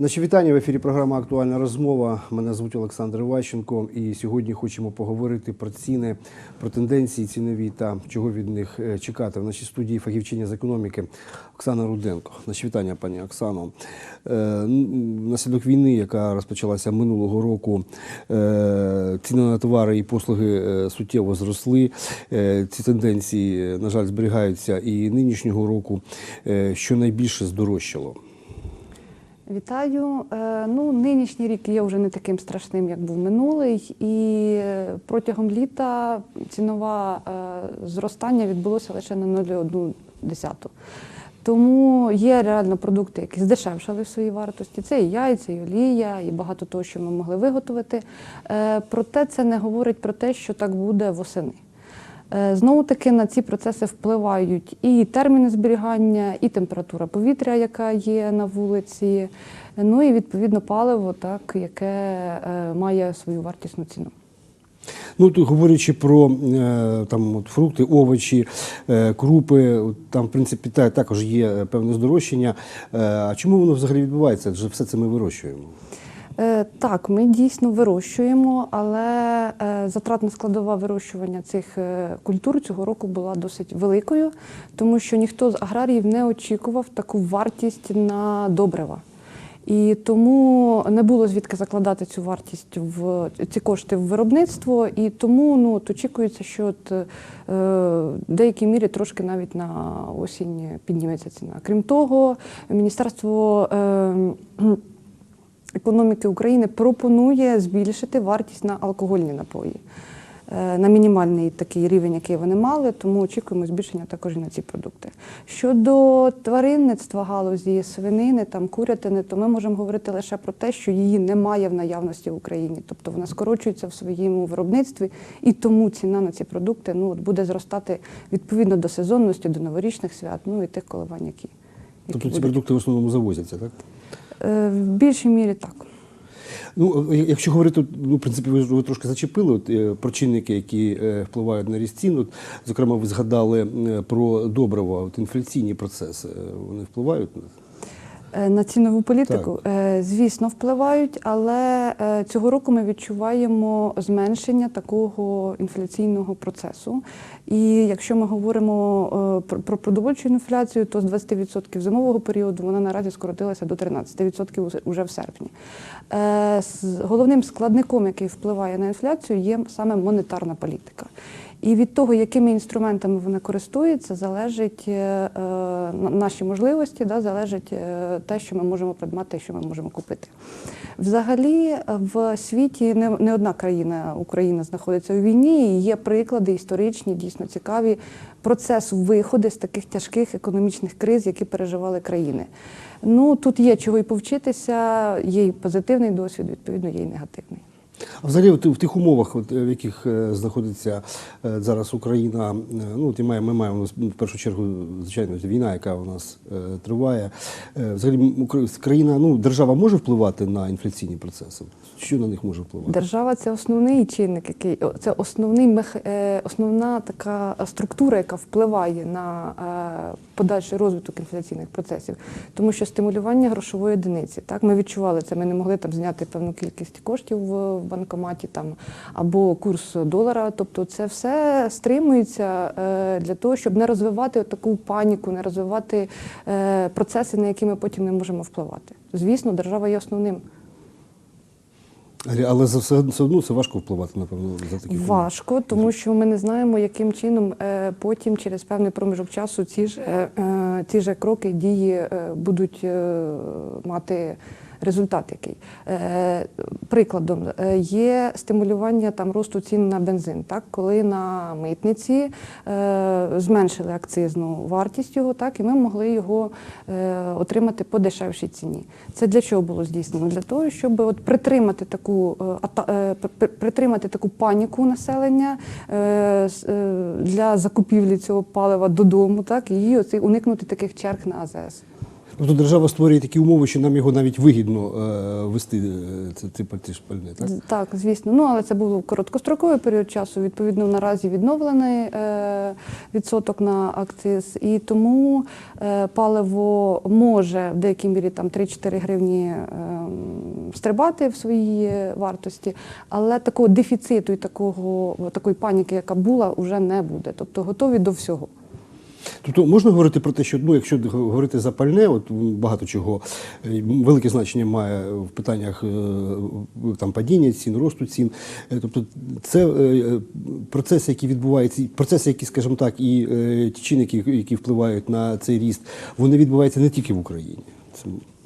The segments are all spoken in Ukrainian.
Наші вітання в ефірі. Програма Актуальна розмова. Мене звуть Олександр Іващенко. І сьогодні хочемо поговорити про ціни, про тенденції цінові та чого від них е, чекати. В нашій студії фахівчиня з економіки Оксана Руденко. Наші вітання, пані Оксано. Е, н- Внаслідок війни, яка розпочалася минулого року, е, ціни на товари і послуги суттєво зросли. Ці тенденції, на жаль, зберігаються і нинішнього року, що найбільше здорожчало. Вітаю. Е, Ну, нинішній рік є вже не таким страшним, як був минулий, і протягом літа цінове зростання відбулося лише на 0,1. Тому є реально продукти, які здешевшали в своїй вартості. Це і яйця, і олія, і багато того, що ми могли виготовити. Е, Проте це не говорить про те, що так буде восени. Е, Знову таки на ці процеси впливають і терміни зберігання, і температура повітря, яка є на вулиці, ну і відповідно паливо, так, яке е, має свою вартісну ціну. Ну, тут говорячи про е, там от фрукти, овочі, крупи, там в принципі та, також є певне здорожчання. А чому воно взагалі відбувається? Адже все це ми вирощуємо. Е, Так, ми дійсно вирощуємо, але е, затратна складова вирощування цих е, культур цього року була досить великою, тому що ніхто з аграріїв не очікував таку вартість на добрива. І тому не було звідки закладати цю вартість в ці кошти в виробництво, і тому ну от очікується, що от, е, в деякій мірі трошки навіть на осінь підніметься ціна. Крім того, міністерство. Е, економіки України пропонує збільшити вартість на алкогольні напої е, на мінімальний такий рівень, який вони мали, тому очікуємо збільшення також і на ці продукти. Щодо тваринництва галузі, свинини, там курятини, то ми можемо говорити лише про те, що її немає в наявності в Україні, тобто вона скорочується в своєму виробництві, і тому ціна на ці продукти ну от буде зростати відповідно до сезонності, до новорічних свят, ну і тих коливань, які. які Тобто ці будуть. продукти в основному завозяться, так? Е, В більшій мірі так. Ну, е, якщо говорити, ну, в принципі, ви, ви трошки зачепили от, е, про чинники, які е, впливають на ріст цін. От, зокрема, ви згадали е, про добрива, от інфляційні процеси. е, Вони впливають на Е, На цінову політику, Е, звісно, впливають, але е, цього року ми відчуваємо зменшення такого інфляційного процесу. І якщо ми говоримо е, про- про продовольчу інфляцію, то з 20% зимового періоду вона наразі скоротилася до 13% уже- в серпні. Е, Головним складником, який впливає на інфляцію, є саме монетарна політика. І від того, якими інструментами вона користується, залежить е, е, на- наші можливості, да, залежить е, те, що ми можемо придбати, що ми можемо купити. Взагалі, в світі не, не одна країна, Україна знаходиться у війні, і є приклади історичні, дійсно цікаві процесу виходу з таких тяжких економічних криз, які переживали країни. Ну тут є чого і повчитися, є і позитивний досвід, відповідно, є і негативний. А взагалі, в тих умовах, е, в яких е, знаходиться е, зараз Україна, ну і ми маємо в першу чергу, звичайно, війна, яка у нас триває. Взагалі, країна, ну держава може впливати на інфляційні процеси? Що на них може впливати? Держава це основний чинник, який це основний мех, основна така структура, яка впливає на подальший розвиток інфляційних процесів, тому що стимулювання грошової одиниці. Так ми відчували це. Ми не могли там зняти певну кількість коштів в банкоматі там або курс долара. Тобто, це все стримується е, для того, щоб не розвивати таку паніку, не розвивати е, процеси, на які ми потім не можемо впливати. Звісно, держава є основним. Але- за все, все одно це важко впливати, напевно, за такі. Важко, тому що ми не знаємо, яким чином е, потім, через певний проміжок часу, ці ж, ці ж кроки, дії будуть мати результат який. Е, Прикладом е, є стимулювання там росту цін на бензин. Так, коли на митниці е, зменшили акцизну вартість його, так і ми могли його отримати по дешевшій ціні. Це для чого було здійснено? Для того, щоб от притримати таку притримати таку паніку населення для закупівлі цього палива додому, так і уникнути таких черг на АЗС. Тобто держава створює такі умови, що нам його навіть вигідно е, вести е, це, це шпальне, так? Так, звісно. Ну але це був короткостроковий період часу. Відповідно, наразі відновлений е, відсоток на акциз, і тому е, паливо може в деякій мірі там 3-4 гривні е, стрибати в своїй вартості, але такого дефіциту і такого такої паніки, яка була, вже не буде. Тобто готові до всього. Тобто можна говорити про те, що ну, якщо говорити за пальне, от багато чого е, велике значення має в питаннях е, там падіння цін, росту цін. Е, Тобто це процеси, які відбуваються, процеси, які, скажімо так, і ті чинники, які впливають на цей ріст, вони відбуваються не тільки в Україні.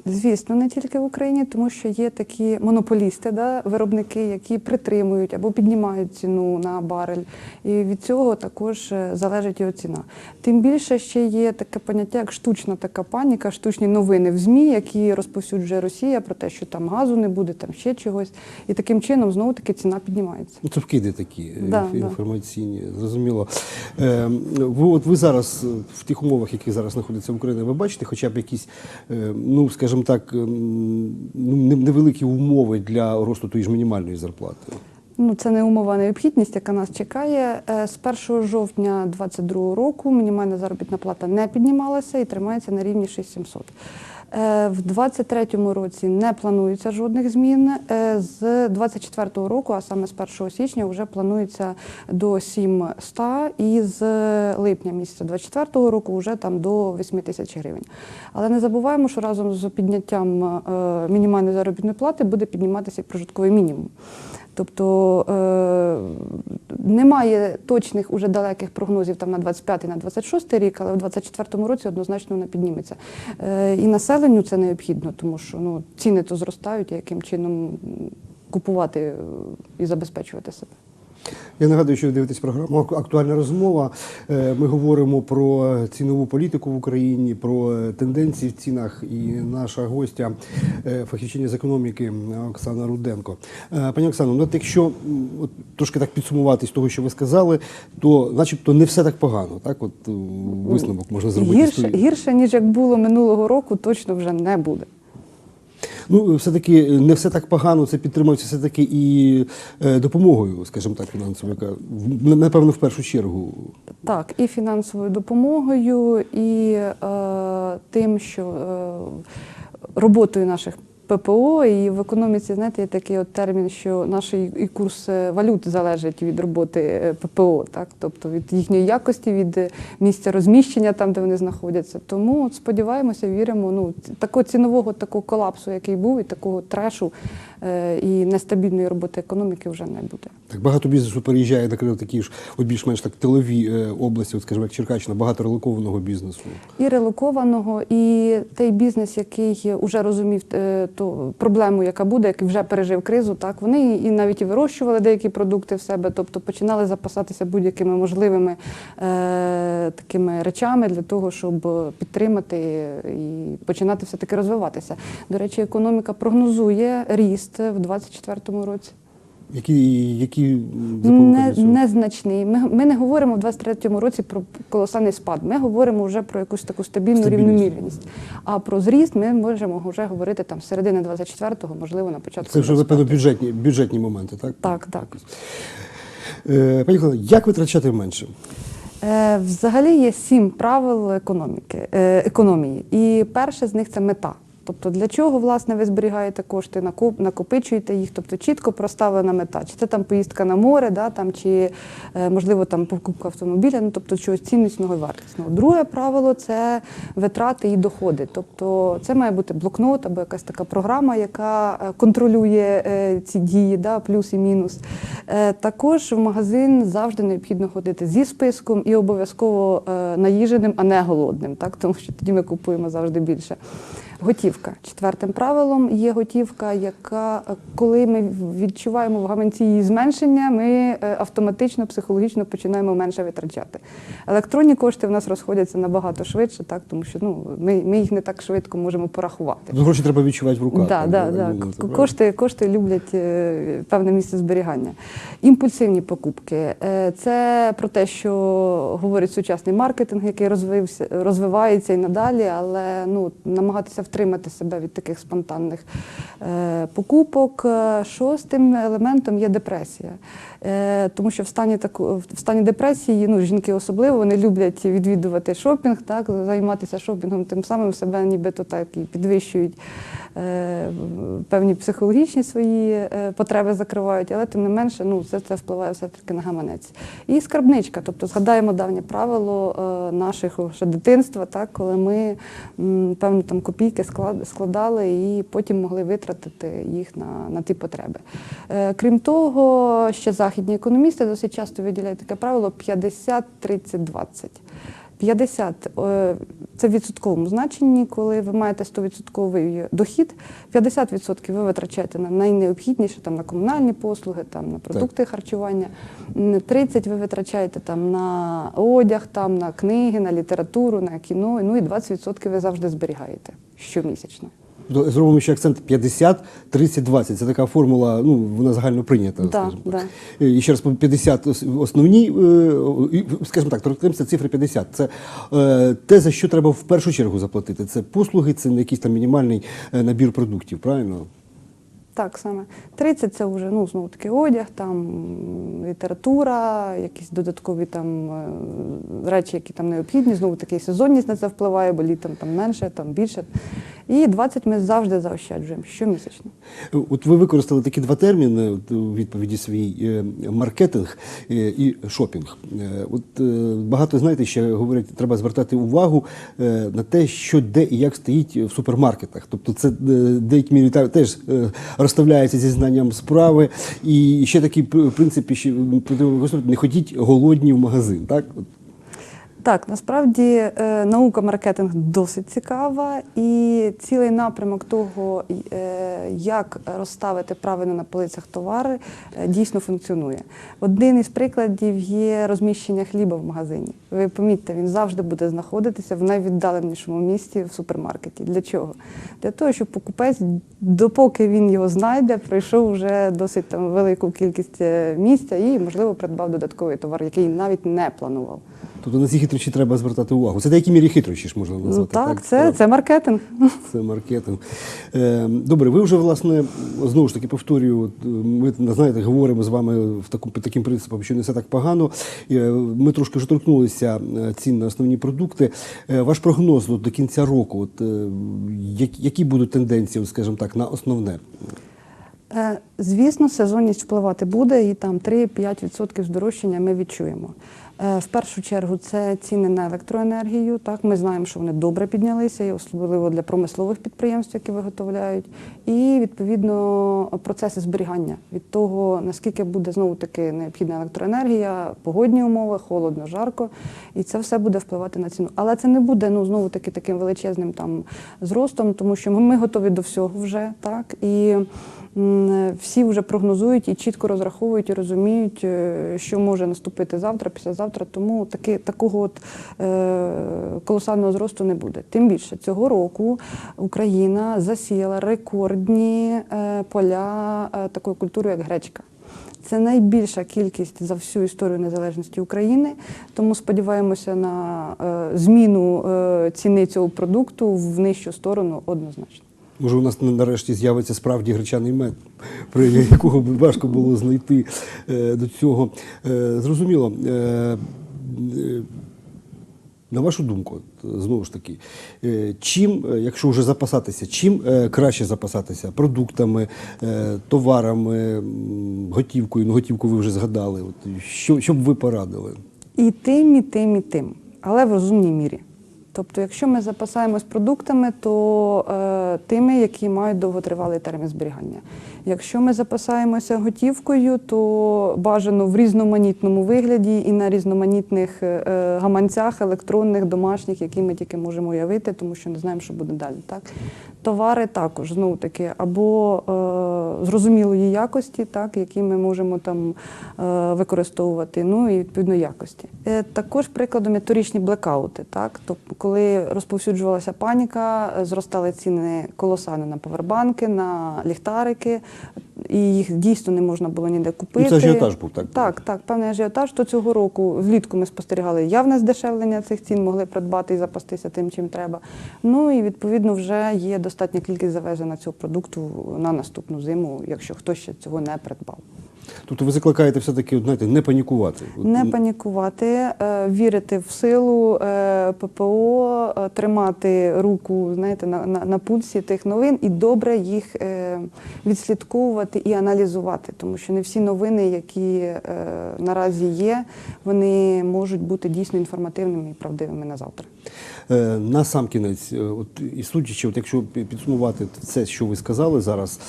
Звісно, не тільки в Україні, тому що є такі монополісти, да, виробники, які притримують або піднімають ціну на барель. І від цього також е, залежить його ціна. Тим більше ще є таке поняття, як штучна така паніка, штучні новини в ЗМІ, які розповсюджує Росія про те, що там газу не буде, там ще чогось. І таким чином знову таки ціна піднімається. Ну, це вкиди такі е, Да, інф- да. інформаційні, зрозуміло. Е, ви, от ви зараз е, в тих умовах, які зараз знаходяться в Україні, ви бачите хоча б якісь, ну скажімо так, ем, ну, невеликі умови для росту тої ж мінімальної зарплати? Ну, це не умова, а необхідність, яка нас чекає. Е, З 1 жовтня 2022 року мінімальна заробітна плата не піднімалася і тримається на рівні 6700. Е, В 2023 році не планується жодних змін. Е, З 2024 року, а саме з 1 січня, вже планується до 700 і з липня місяця 2024 року вже там до 8 тисяч гривень. Але не забуваємо, що разом з підняттям е, мінімальної заробітної плати буде підніматися і прожитковий мінімум. Тобто е, немає точних уже далеких прогнозів там на 25 на 26 рік, але в 24 році однозначно вона підніметься. Е, і населенню це необхідно, тому що ну, ціни то зростають, яким чином купувати е, і забезпечувати себе. Я нагадую, що ви дивитесь програму Актуальна розмова. Е, Ми говоримо про цінову політику в Україні, про тенденції в цінах. І наша гостя, е, фахівчиня з економіки Оксана Руденко. Е, Пані Оксано, ну от якщо от, трошки так підсумувати з того, що ви сказали, то начебто не все так погано. Так, от висновок можна зробити. Гірше, гірше, ніж як було минулого року, точно вже не буде. Ну, все-таки не все так погано, це підтримується все-таки і е, допомогою, скажімо так, фінансовою, яка напевно в першу чергу. Так, і фінансовою допомогою, і е, тим, що е, роботою наших ППО, і в економіці, знаєте, є такий от термін, що наш і курс е, валют залежить від роботи е, ППО, так, тобто від їхньої якості, від е, місця розміщення там, де вони знаходяться. Тому от сподіваємося, віримо. Ну такого цінового такого колапсу, який був, і такого трешу і нестабільної роботи економіки вже не буде. Так багато бізнесу переїжджає, наприклад, такі ж от більш-менш так тилові е, області, от скажімо, як Черкащина, багато релокованого бізнесу. і релокованого, і той бізнес, який вже розумів е, ту проблему, яка буде, який вже пережив кризу, так вони і навіть і вирощували деякі продукти в себе, тобто починали запасатися будь-якими можливими е, такими речами для того, щоб підтримати і починати все таки розвиватися. До речі, економіка прогнозує ріст в 2024 році. Які, які Не, незначний. Ми, ми не говоримо в 23-му році про колосальний спад. Ми говоримо вже про якусь таку стабільну Стабільність. рівномірність. А про зріст ми можемо вже говорити там з середини 24-го, можливо, на початку. Це вже 25-го. напевно бюджетні, бюджетні моменти, так? Так, так. Е, пані Олено, як витрачати менше? Е, Взагалі є сім правил економіки, е, економії. І перше з них це мета. Тобто для чого власне ви зберігаєте кошти, накопичуєте їх, тобто чітко проставлена мета. Чи це там поїздка на море, да, там, чи е, можливо там покупка автомобіля, ну тобто чогось ціннісного і вартісного. Друге правило це витрати і доходи. Тобто це має бути блокнот або якась така програма, яка е, контролює е, ці дії, да, плюс і мінус. Також в магазин завжди необхідно ходити зі списком і обов'язково наїженим, а не голодним, так? тому що тоді ми купуємо завжди більше. Готівка. Четвертим правилом є готівка, яка коли ми відчуваємо в гаманці її зменшення, ми е, автоматично психологічно починаємо менше витрачати. Електронні кошти в нас розходяться набагато швидше, так тому що ну ми, ми їх не так швидко можемо порахувати. Тобто гроші треба відчувати в руках. Да, так, да, да. Кошти, кошти люблять е, певне місце зберігання. Імпульсивні покупки. Е, Це про те, що говорить сучасний маркетинг, який розвився, розвивається і надалі, але ну, намагатися втримати себе від таких спонтанних е, покупок. Е, Шостим елементом є депресія. Е, Тому що в стані, таку, в стані депресії ну, жінки особливо вони люблять відвідувати шопінг, так, займатися шопінгом, тим самим себе нібито так і підвищують певні психологічні свої е, потреби закривають, але тим не менше ну, це, це впливає все-таки на гаманець. І скарбничка, тобто згадаємо давнє правило е, нашого ще дитинства, так, коли ми певні там копійки складали і потім могли витратити їх на, на ті потреби. Е, Крім того, ще західні економісти досить часто виділяють таке правило 50-30-20. 50 е, це в відсотковому значенні, коли ви маєте 100% дохід, 50% ви витрачаєте на найнеобхідніше, там, на комунальні послуги, там, на продукти харчування, 30% ви витрачаєте там, на одяг, там, на книги, на літературу, на кіно, ну і 20% ви завжди зберігаєте щомісячно. Зробимо ще акцент 50, 30, 20. Це така формула, ну, вона загально прийнята, Да, скажімо так. да. І ще раз, 50 основні, е, скажімо так, торкнемося цифри 50. Це е, те, за що треба в першу чергу заплатити. Це послуги, це не якийсь там мінімальний е, набір продуктів, правильно? Так саме. 30 це вже ну, знову таки одяг, там література, якісь додаткові там речі, які там необхідні. Знову таки сезонність на це впливає, бо літом там менше, там більше. І 20 ми завжди заощаджуємо щомісячно. От ви використали такі два терміни у відповіді свій е, маркетинг е, і шопінг. Е, От багато знаєте, ще говорять, треба звертати увагу на те, що де і як стоїть в супермаркетах. Тобто, це в мірі теж розставляється зі знанням справи. І ще такий в принципі не ходіть голодні в магазин. Так Так, насправді е, наука маркетинг досить цікава, і цілий напрямок того, е, як розставити правильно на полицях товари, е, дійсно функціонує. Один із прикладів є розміщення хліба в магазині. Ви помітьте, він завжди буде знаходитися в найвіддаленішому місці в супермаркеті. Для чого? Для того, щоб покупець, допоки він його знайде, пройшов вже досить там велику кількість місця і, можливо, придбав додатковий товар, який навіть не планував. Тобто на ці хитрощі треба звертати увагу. Це в деякій мірі хитрощі ж можна Ну, назвати. так, це, це маркетинг. Це маркетинг. Е, Добре, ви вже власне знову ж таки повторюю. е, Ми знаєте, говоримо з вами в таку під таким принципом, що не все так погано. Е, Ми трошки вже торкнулися е, цін на основні продукти. Ваш прогноз до кінця року, от які будуть тенденції, скажімо так, на основне? Звісно, сезонність впливати буде, і там 3-5% здорожчання ми відчуємо. Е, В першу чергу це ціни на електроенергію. Так, ми знаємо, що вони добре піднялися, і особливо для промислових підприємств, які виготовляють, і відповідно процеси зберігання від того, наскільки буде знову таки необхідна електроенергія, погодні умови, холодно, жарко, і це все буде впливати на ціну. Але це не буде ну знову таки таким величезним там зростом, тому що ми, готові до всього вже так і. Всі вже прогнозують і чітко розраховують і розуміють, е, що може наступити завтра, післязавтра. Тому таки, такого от е, колосального зросту не буде. Тим більше цього року Україна засіяла рекордні е, поля е, такої культури, як гречка. Це найбільша кількість за всю історію незалежності України. Тому сподіваємося на е, зміну е, ціни цього продукту в нижчу сторону однозначно. Може, у нас нарешті з'явиться справді гречаний мед, про якого б важко було знайти е, до цього. Е, зрозуміло. Е, на вашу думку, знову ж таки, чим, якщо вже запасатися, чим краще запасатися? Продуктами, товарами, готівкою? Ну, готівку ви вже згадали. От, що, що б ви порадили? І тим, і тим, і тим, але в розумній мірі. Тобто, якщо ми запасаємось продуктами, то тими, які мають довготривалий термін зберігання. Якщо ми запасаємося готівкою, то бажано в різноманітному вигляді і на різноманітних е, е, гаманцях електронних, домашніх, які ми тільки можемо уявити, тому що не знаємо, що буде далі. Так? Товари також знову таки або е, зрозумілої якості, так, які ми можемо там е, використовувати, ну і відповідно якості. Е, також прикладом є торічні блекаути, так, тобто, коли розповсюджувалася паніка, е, зростали ціни колосально на повербанки, на ліхтарики, і їх дійсно не можна було ніде купити. Ну, це ажіотаж був, так? Так, так, певний ажіотаж. То цього року влітку ми спостерігали явне здешевлення цих цін, могли придбати і запастися тим, чим треба. Ну і відповідно вже є достатня кількість завезена цього продукту на наступну зиму, якщо хтось ще цього не придбав. Тобто ви закликаєте все-таки, знаєте, не панікувати. Не панікувати, е, вірити в силу е, ППО, е, тримати руку знаєте, на, на, на пульсі тих новин і добре їх відслідковувати і аналізувати, тому що не всі новини, які наразі є, вони можуть бути дійсно інформативними і правдивими на завтра. На сам кінець, от і судячи, от якщо підсумувати це, що ви сказали зараз,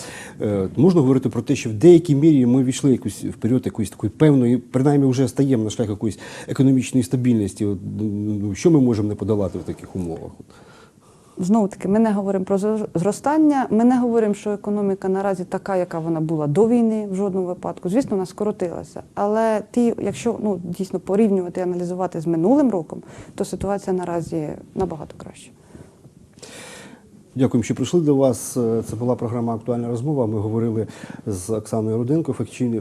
можна говорити про те, що в деякій мірі ми війшли якусь в період якоїсь такої певної, принаймні вже стаємо на шлях якоїсь економічної стабільності. Ну, що ми можемо не подолати в таких умовах? Знову таки, ми не говоримо про зростання. Ми не говоримо, що економіка наразі така, яка вона була до війни, в жодному випадку. Звісно, вона скоротилася. Але ті, якщо ну дійсно порівнювати і аналізувати з минулим роком, то ситуація наразі набагато краща. Дякуємо, що прийшли до вас. Е, Це була програма Актуальна розмова. Ми говорили з Оксаною Руденко,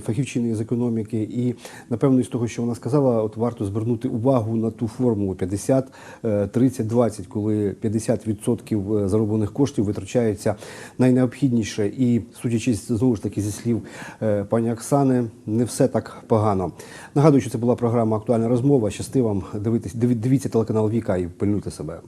фахівчиною з економіки. І напевно, з того, що вона сказала, от варто звернути увагу на ту формулу 50, е, 30, 20, коли 50% зароблених коштів витрачаються найнеобхідніше. І судячи знову ж таки зі слів е, пані Оксани, не все так погано. Нагадую, що це була програма Актуальна розмова. Щасти вам дивитись, дивіться телеканал Віка і пильнуйте себе.